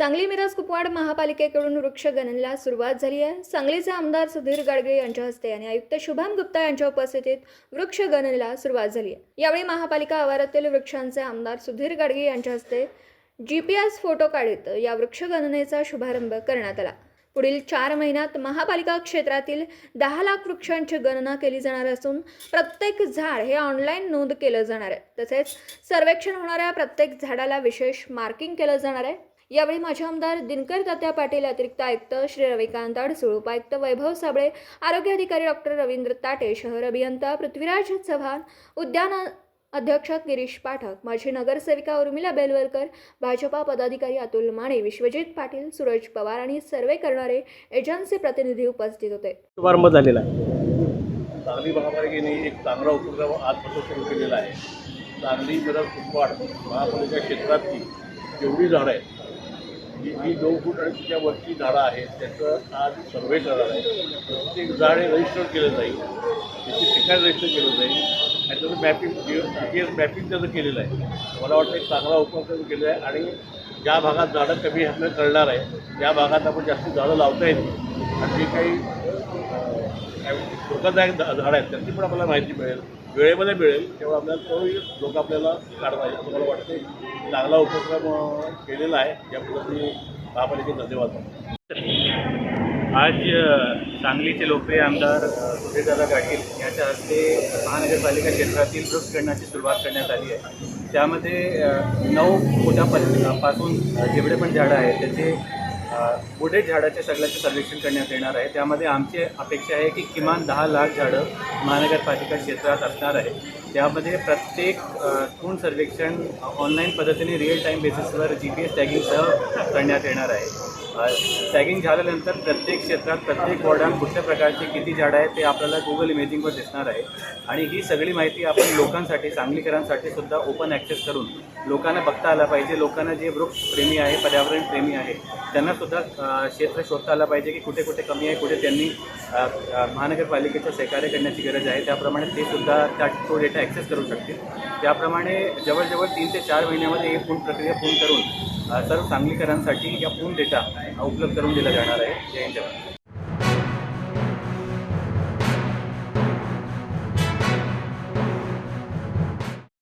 सांगली मिरज कुपवाड महापालिकेकडून वृक्षगणनेला सुरुवात झाली आहे. सांगलीचे आमदार सुधीर गाडगे यांच्या हस्ते आणि आयुक्त शुभम गुप्ता यांच्या उपस्थितीत वृक्षगणनेला सुरुवात झाली आहे. यावेळी महापालिका आवारातील वृक्षांचे आमदार सुधीर गाडगे यांच्या हस्ते जी पी एस फोटो काढत या वृक्षगणनेचा शुभारंभ करण्यात आला. पुढील चार महिन्यात महापालिका क्षेत्रातील दहा लाख वृक्षांची गणना केली जाणार असून प्रत्येक झाड हे ऑनलाईन नोंद केलं जाणार आहे. तसेच सर्वेक्षण होणाऱ्या प्रत्येक झाडाला विशेष मार्किंग केलं जाणार आहे. यावेळी माझे आमदार दिनकर तात्या पाटील अतिरिक्त आयुक्त श्री रविकांत अडसूळ उपायुक्त वैभव साबळे आरोग्य अधिकारी डॉक्टर रवींद्र ताटे शहर अभियंता पृथ्वीराज चव्हाण उद्यान अध्यक्ष गिरीश पाठक माजी नगरसेविका उर्मिला बेलवलकर भाजपा पदाधिकारी अतुल माने विश्वजित पाटील सूरज पवार आणि सर्वे करणारे एजन्सी प्रतिनिधी उपस्थित होते. शुभारंभ झालेला आहे. सांगली महापालिकेने एक चांगला उपक्रम आजपासून सुरू केलेला आहे. सांगली मिरज कुपवाड महापालिका क्षेत्रातली जेवढी झाडं आहेत जी जी दोन फूट आणि तिच्या वरची झाडं आहेत त्याचं आज सर्वे करणार आहे. प्रत्येक झाड हे रजिस्टर केलं जाईल. त्याची ठिकाण रजिस्टर केलं जाईल. आणि त्याचं मॅपिंग जी एस मॅपिंग त्याचं केलेलं आहे. मला वाटतं एक चांगला उपक्रम केला आहे आणि ज्या भागात झाडं कमी आपल्याला कळणार आहे त्या भागात आपण जास्ती झाडं लावता येतील आणि जे काही धोकादायक झाडं आहेत त्यांची पण आपल्याला माहिती मिळेल. वेळेमध्ये मिळेल तेव्हा आपल्याला तोही लोक आपल्याला काढता येईल असं मला वाटते चांगला उपक्रम केलेला आहे या पद्धतीने महापालिकेत धन्यवाद आज सांगलीचे लोकप्रिय आमदार अ, सुधीरदादा गाडगील यांच्या हस्ते महानगरपालिका क्षेत्रातील वृक्षगणनाची सुरुवात करण्यात आली आहे. त्यामध्ये नऊ फुटापासून जेवढे पण झाडं आहेत त्याचे बुडेट झाडाच्या सगळ्याचे सर्वेक्षण करण्यात येणार आहे. त्यामध्ये आमची अपेक्षा आहे की किमान दहा लाख झाडं महानगरपालिका क्षेत्रात असणार आहे. त्यामध्ये प्रत्येक तूण सर्वेक्षण ऑनलाईन पद्धतीने रिअल टाईम बेसिसवर जी पी एस टॅगिंगसह करण्यात येणार आहे. टॅगिंग झाल्यानंतर प्रत्येक क्षेत्रात प्रत्येक वॉर्डात कुठल्या प्रकारची किती झाडं आहेत ते आपल्याला गुगल इमेजिंगवर दिसणार आहे. आणि ही सगळी माहिती आपण लोकांसाठी सांगलीकरांसाठी सुद्धा ओपन ॲक्सेस करून लोकांना बघता आला पाहिजे. लोकांना जे वृक्षप्रेमी आहे पर्यावरण प्रेमी आहे त्यांना सुद्धा क्षेत्र शोधता आलं पाहिजे की कुठे कुठे कमी आहे कुठे त्यांनी महानगरपालिकेचं सहकार्य करण्याची गरज आहे. त्याप्रमाणे ते सुद्धा त्या तो डेटा ॲक्सेस करू शकतील. त्याप्रमाणे जवळजवळ तीन ते चार महिन्यामध्ये ही पूर्ण प्रक्रिया पूर्ण करून सर्व सांगलीकरांसाठी या पूर्ण डेटा उपलब्ध करून दिला जाणार आहे. जय हिंद.